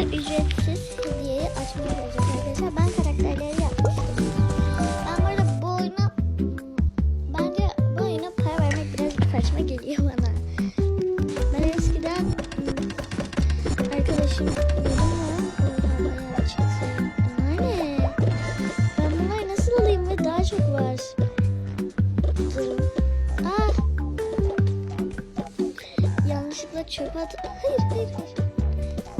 Sizlere ücretsiz hediyeyi açmayı vereceğim arkadaşlar. Ben karakterleri yapmıştım. Ben burada bu oyuna bence bu oyuna para vermek biraz saçma geliyor bana. Ben eskiden arkadaşım yani, ben bunları nasıl alayım ve daha çok var. Aa, yanlışlıkla çöp at. Hayır hayır hayır.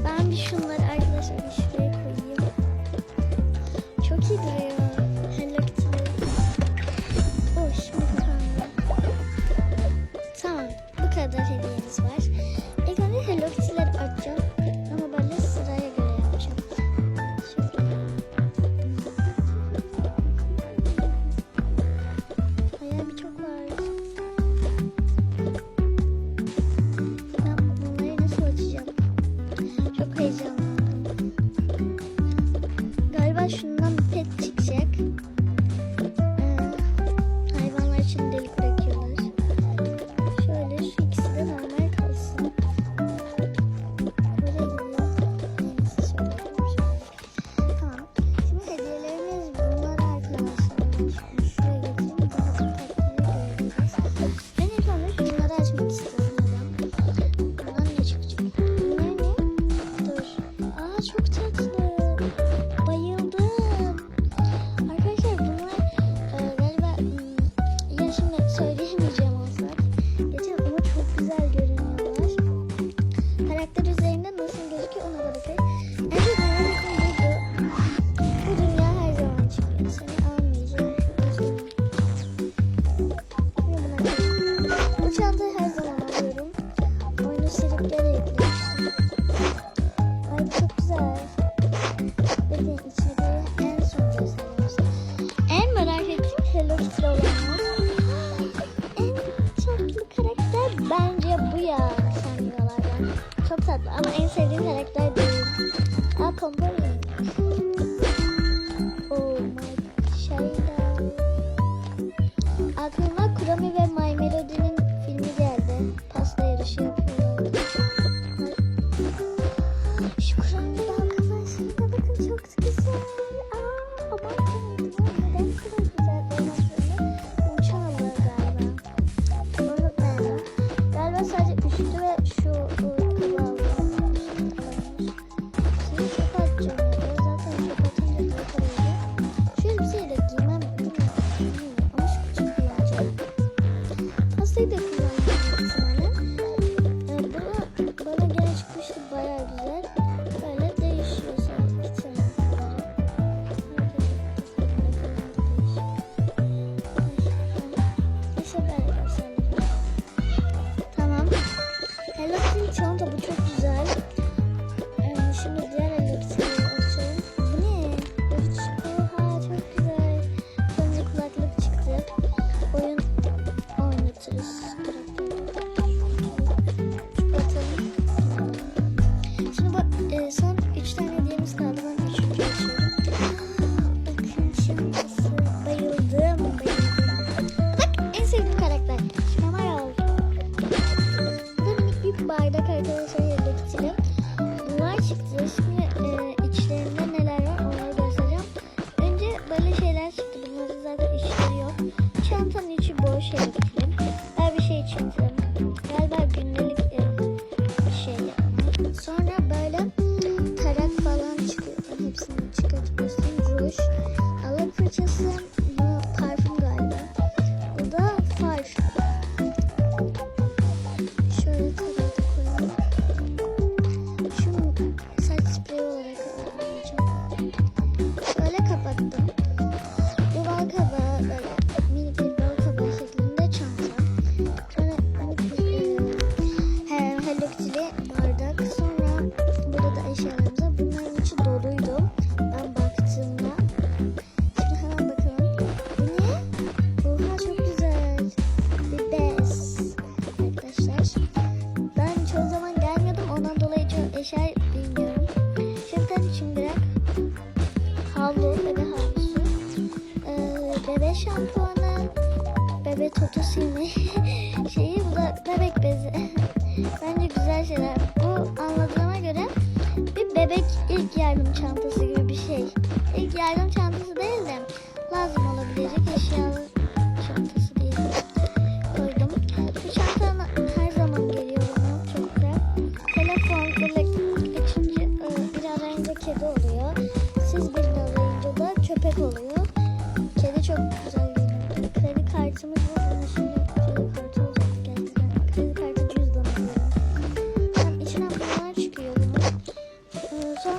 Ben bir şunları arkadaşlar bir şuraya koyayım. Çok iyi duruyor. Hello Kitty'leri. Oh şimdi kaldı. Tamam bu kadar hediyemiz var. Bence bu ya sen diyorlardan. Çok tatlı ama en sevdiğim karakter değil. Aa Pompo'yu. 谢谢。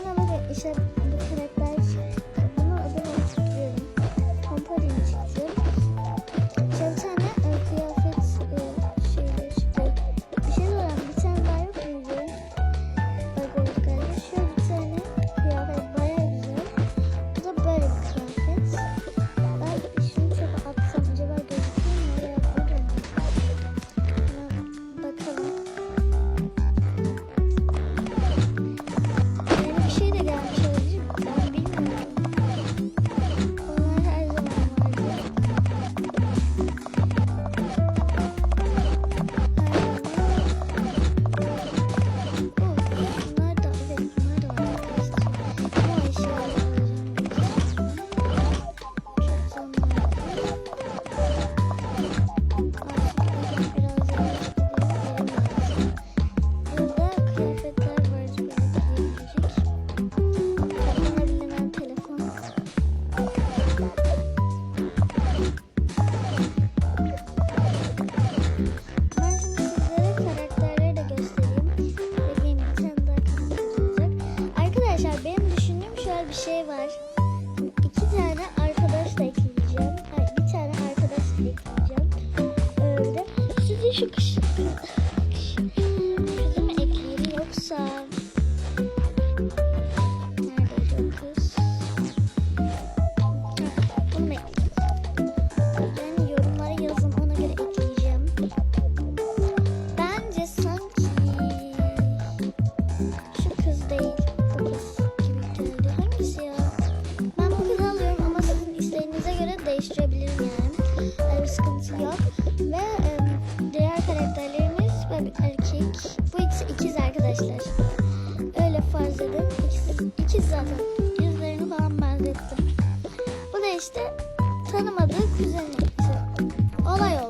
Bana bakın işte bu karakter şey- iki tane arkadaş da ekleyeceğim. Hayır, bir tane arkadaş da ekleyeceğim. Ee, Öyle. Size şu kişi işte tanımadığı kuzeni. Olay o.